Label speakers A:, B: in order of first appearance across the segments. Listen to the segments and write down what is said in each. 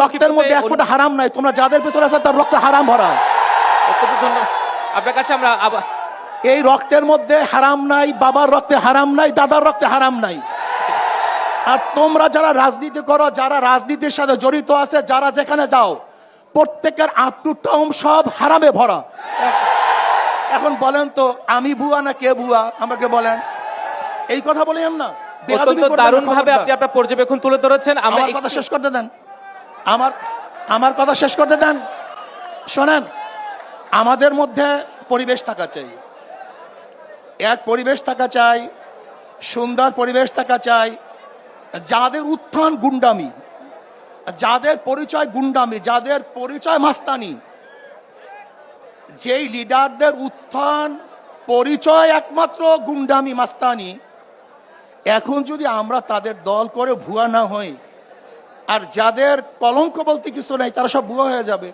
A: রক্তের মধ্যে এক ফোঁটা হারাম নাই তোমরা যাদের পেছনে আছে তার রক্ত হারাম ভরা।
B: আপনার কাছে আমরা
A: এই রক্তের মধ্যে হারাম নাই বাবার রক্তে হারাম নাই দাদার রক্তে হারাম নাই। আর তোমরা যারা রাজনীতি করো যারা রাজনীতির সাথে জড়িত আছে যারা যেখানে যাও প্রত্যেকের আপ টু টাউন সব হারামে ভরা। এখন বলেন তো আমি বুয়া না কে বুয়া আমাকে বলেন। এই কথা বলেন না।
B: দারুণ ভাবে আপনি আপনার পর্যবেক্ষণ তুলে ধরেছেন। আমার
A: কথা শেষ করতে দেন। আমার আমার কথা শেষ করতে দেন। শোনেন, আমাদের মধ্যে পরিবেশ থাকা চাই। এক পরিবেশ থাকা চাই, সুন্দর পরিবেশ থাকা চাই, যাদের উত্থান গুন্ডামি, যাদের পরিচয় গুন্ডামি, যাদের পরিচয় মাস্তানি, যেই লিডারদের উত্থান, পরিচয় একমাত্র গুন্ডামি, মাস্তানি, এখন যদি আমরা তাদের দল করে ভুয়া না হই আর যাদের কলঙ্ক বলতে কিছু নাই তারা সব বুয়া হয়ে যাবে।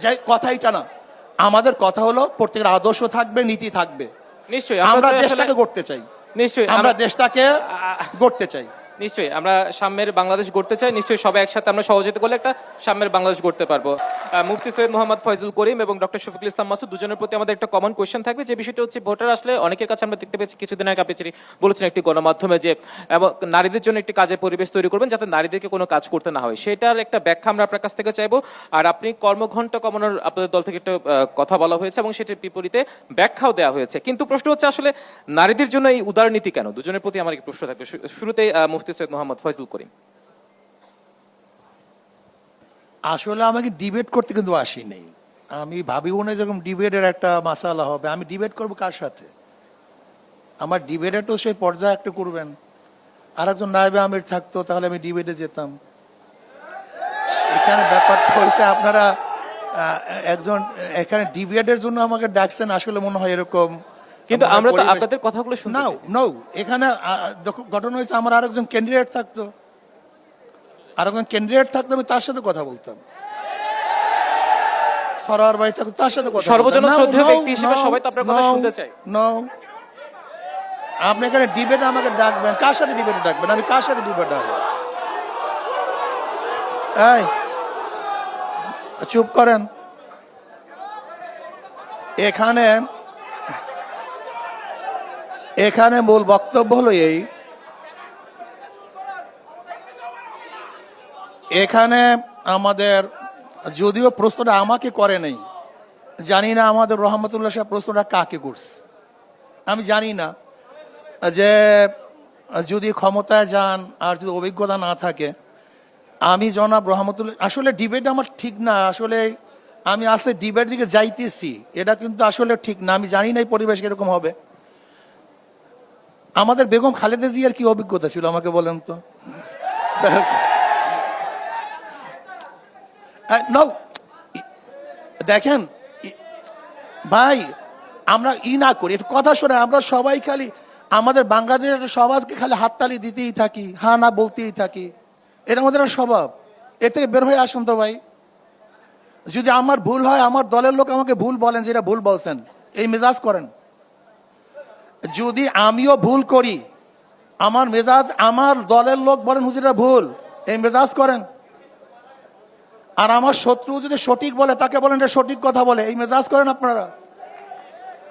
A: যাই কথা এটা না। আমাদের কথা হলো প্রত্যেকের আদর্শ থাকবে নীতি থাকবে।
B: নিশ্চয়ই
A: আমরা দেশটাকে গড়তে চাই।
B: নিশ্চয়ই
A: আমরা
B: আমরা
A: দেশটাকে গড়তে চাই।
B: নিশ্চয়ই আমরা সাম্যের বাংলাদেশ গড়তে চাই নিশ্চয়ই সবাই একসাথে আমরা সহযোগিতা করলে একটা সাম্যের বাংলাদেশ গড়তে পারব। মুফতি সৈয়দ মোহাম্মদ ফয়জুল করিম এবং ডক্টর শফিকুল ইসলাম মাসুদ দুজনের প্রতি আমাদের একটা কমন কোয়েশ্চেন থাকবে যে বিষয়টা হচ্ছে ভোটার আসলে অনেকের কাছে আমরা দেখতে পেয়েছি কিছুদিন আগে আপনি বলেছেন একটি গণমাধ্যমে যে নারীদের জন্য একটি কাজের পরিবেশ তৈরি করবেন যাতে নারীদেরকে কোনো কাজ করতে না হয়। সেটার একটা ব্যাখ্যা আমরা আপনার কাছ থেকে চাইব। আর আপনি কর্মঘণ্টা কমানোর আপনাদের দল থেকে একটা কথা বলা হয়েছে এবং সেটির বিপরীতে ব্যাখ্যাও দেওয়া হয়েছে। কিন্তু প্রশ্ন হচ্ছে আসলে নারীদের জন্য এই উদারনীতি কেন? দুজনের প্রতি আমার প্রশ্ন থাকবে। শুরুতেই আহ, মুফতি সৈয়দ মোহাম্মদ ফয়জুল করিম।
A: আসলে আমাকে ডিবেট করতে কিন্তু আসি নেই। আমি ভাবিও না যেরকম ডিবেটের একটা মাসালা হবে। আমি ডিবেট করব কার সাথে? আমার ডিবেটে তো সেই পর্যায়ে একটা করবেন। আর একজন নাইবে আমির থাকতো, তাহলে আমি ডিবেটে যেতাম। এখানে ব্যাপারটা হয়েছে আপনারা একজন, এখানে ডিবেটের জন্য আমাকে ডাকছেন, আসলে মনে হয় এরকম
B: কিন্তু আমরা তো আপনাদের কথাগুলো শুনতে
A: নাও
B: চাই।
A: নো এখানে ঘটনা হয়েছে আমার আরেকজন ক্যান্ডিডেট থাকতো। আরেকজন ক্যান্ডিডেট থাকতো আমি তার সাথে কথা বলতাম। সরোয়ার ভাই থাকতো তার সাথে কথা
B: সর্বজন শ্রদ্ধেয় ব্যক্তি হিসেবে সবাই তো আপনার কথা শুনতে
A: no। আপনি এখানে ডিবেট আমাকে ডাকবেন কার সাথে ডিবেটে ডাকবেন? আমি কার সাথে ডিবেট ডাকবো? এই চুপ করেন। এখানে এখানে মূল বক্তব্য হলো এই। এখানে আমাদের, যদিও প্রশ্নটা আমাকে করে নেই, জানি না আমাদের রহমতুল্লাহ সাহেব প্রশ্নটা কাকে করছে। আমি জানি না যে, যদি ক্ষমতায় যান আর যদি অভিজ্ঞতা না থাকে, আমি জনাব রহমতুল্লাহ, আসলে ডিবেট আমার ঠিক না, আসলে আমি আসলে ডিবেট দিকে যাইতেছি, এটা কিন্তু আসলে ঠিক না, আমি জানি না এই পরিবেশ কীরকম হবে। আমাদের বেগম খালেদা জিয়ার কি অভিজ্ঞতা ছিল, আমাকে বলেন তো? দেখেন ভাই, আমরা ই না করি কথা শোনে আমরা সবাই খালি, আমাদের বাংলাদেশের সমাজকে খালি হাততালি দিতেই থাকি হ্যাঁ না বলতেই থাকি। এটা আমাদের স্বভাব। এর থেকে বের হয়ে আসুন তো ভাই। যদি আমার ভুল হয়, আমার দলের লোক আমাকে ভুল বলেন যেটা ভুল বলছেন, এই মেজাজ করেন। যদি আমিও ভুল করি, আমার মেজাজ আমার দলের লোক বলেন হুজুরা ভুল, এই মেজাজ করেন। আর আমার শত্রু যদি সঠিক বলে, তাকে বলেন এটা সঠিক কথা বলে, এই মেজাজ করেন আপনারা।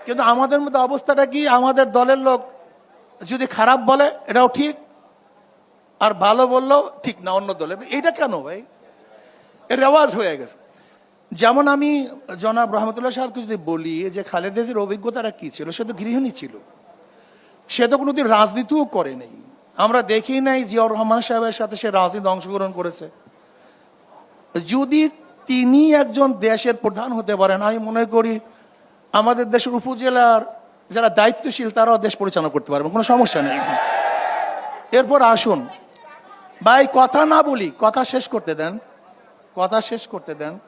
A: কিন্তু আমাদের মধ্যে অবস্থাটা কি? আমাদের দলের লোক যদি খারাপ বলে, এটাও ঠিক। আর ভালো বললেও ঠিক না, অন্য দলে। এইটা কেন ভাই? এর রেওয়াজ হয়ে গেছে। যেমন আমি জনাব রহমতুল্লাহ সাহেবকে যদি বলি, যে খালেদাজির অভিজ্ঞতাটা কি ছিল, সে তো গৃহিণী ছিল। সে তো কোনোদিন রাজনীতিও করে নেই। আমরা দেখি নাই জিয়াউর রহমান সাহেবের সাথে সে রাজনীতি অংশগ্রহণ করেছে। যদি তিনি একজন দেশের প্রধান হতে পারেন, আমি মনে করি আমাদের দেশের উপজেলার যারা দায়িত্বশীল, তারাও দেশ পরিচালনা করতে পারবে, কোনো সমস্যা নেই। এরপর আসুন। ভাই, কথা না বলি, কথা শেষ করতে দেন। কথা শেষ করতে দেন।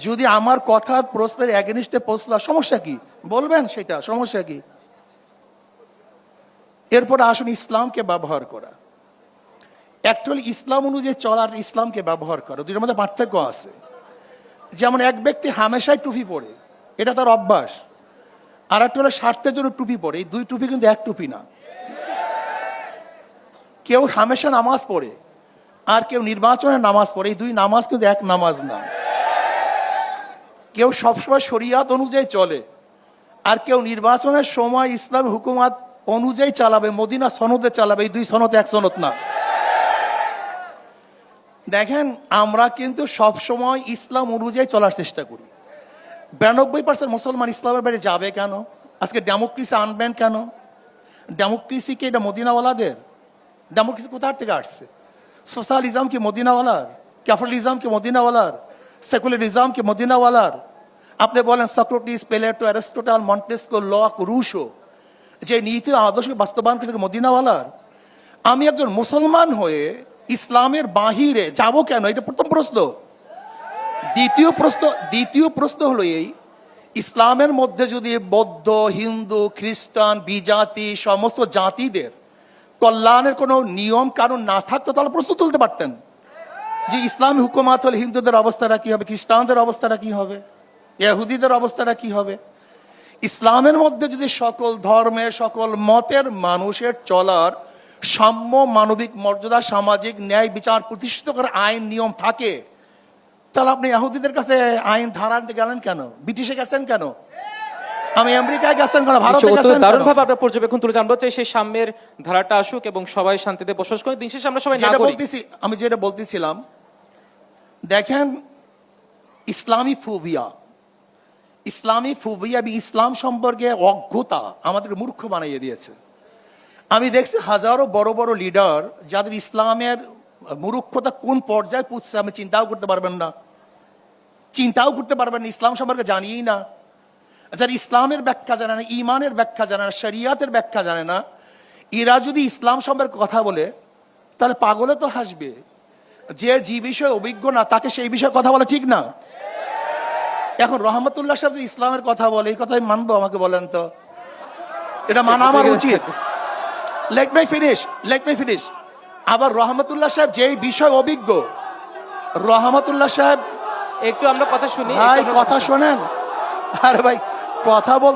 A: যদি আমার কথার প্রশ্নের অ্যাগেনিস্টে পৌঁছলা সমস্যা কি? বলবেন সেটা, সমস্যা কি? এরপর আসুন ইসলামকে ব্যবহার করা। অ্যাকচুয়ালি ইসলাম অনুযায়ী চলার ইসলামকে ব্যবহার করা। দুটোর মধ্যে পার্থক্য আছে। যেমন এক ব্যক্তি হামেশাই টুপি পরে, এটা তার অভ্যাস। আর একটা হলো স্বার্থের জন্য টুপি পরে, এই দুই টুপি কিন্তু এক টুপি না। কেউ হামেশা নামাজ পড়ে, আর কেউ নির্বাচনে নামাজ পড়ে, এই দুই নামাজ কিন্তু এক নামাজ না। কেউ সবসময় শরিয়াত অনুযায়ী চলে, আর কেউ নির্বাচনের সময় ইসলাম হুকুমাত অনুযায়ী চালাবে, মদিনা সনদে চালাবে, এই দুই সনদ এক সনদ না। দেখেন, আমরা কিন্তু সব সময় ইসলাম অনুযায়ী চলার চেষ্টা করি। বিরানব্বই পার্সেন্ট মুসলমান ইসলামের বাইরে যাবে কেন? আজকে ডেমোক্রেসি আনবেন কেন? ডেমোক্রেসি কি এটা মদিনাওয়ালাদের? ডেমোক্রেসি কোথার থেকে আসছে? সোশ্যালিজম কি মদিনাওয়ালার? ক্যাপিটালিজম কি মদিনাওয়ালার? সেকুলারিজম কি মদিনাওয়ালার? আপনি বলেন, Socrates, Plato, Aristotle, Montesquieu, Locke, Rousseau. যে নীতি আদর্শকে বাস্তবায়ন করেছে মদিনাওয়ালার? আমি একজন মুসলমান হয়ে ইসলামের বাহিরে যাব কেন? এটা প্রথম প্রশ্ন। দ্বিতীয় প্রশ্ন দ্বিতীয় প্রশ্ন হলো এই, ইসলামের মধ্যে যদি বৌদ্ধ, হিন্দু, খ্রিস্টান, বিজাতি, সমস্ত জাতিদের কল্যাণের কোনো নিয়ম কারণ না থাকতো, তাহলে প্রশ্ন তুলতে পারতেন। যে ইসলামী হুকুমাত হলে হিন্দুদের অবস্থাটা কি হবে? খ্রিস্টানদের অবস্থাটা কি হবে? ইহুদিদের অবস্থাটা কি হবে? ইসলামের মধ্যে যদি সকল ধর্মের সকল মতের মানুষের চলার সাম্য মানবিক মর্যাদা সামাজিক ন্যায় বিচার প্রতিষ্ঠিত করার আইন নিয়ম থাকে তাহলে আপনি ইহুদিদের কাছে আইন ধারা আনতে গেলেন কেন? ব্রিটিশে গেছেন কেন? আমি আমেরিকায় গেছেন কেন? ভারতে গেছেন
B: আমরা পর্যবেক্ষণ তুলে জানব চাই সেই সাম্যের ধারাটা আসুক এবং সবাই শান্তিতে বসবাস করে দিন শেষে আমরা সবাই না
A: বলতেছি আমি যেটা বলতেছিলাম দেখেন ইসলামী ফুবিয়া ইসলামী ফুবিয়া এবং ইসলাম সম্পর্কে অজ্ঞতা আমাদের মূর্খ বানিয়ে দিয়েছে। আমি দেখছি হাজারো বড় বড় লিডার যাদের ইসলামের মূর্খতা কোন পর্যায়ে পুষছে আমি চিন্তাও করতে পারবেন না। চিন্তাও করতে পারবেন না, ইসলাম সম্পর্কে জানিয়েই না। যারা ইসলামের ব্যাখ্যা জানে না, ইমানের ব্যাখ্যা জানে না, শরিয়াতের ব্যাখ্যা জানে না। এরা যদি ইসলাম সম্পর্কে কথা বলে, তাহলে পাগলে তো হাসবে। যে যে বিষয়ে অভিজ্ঞ না, তাকে সেই বিষয়ে কথা বলা ঠিক না। এখন রহমতুল্লাহ সাহেব যে ইসলামের কথা বলে এই কথাই মানবো আমাকে বলেন তো। এটা মানা আমার উচিত। Let my finish let my finish আবার রহমতুল্লাহ সাহেব যেই বিষয় অভিজ্ঞ রহমতুল্লাহ সাহেব
B: একটু আমরা কথা শুনি
A: ভাই কথা শোনেন। আরে ভাই কথা বল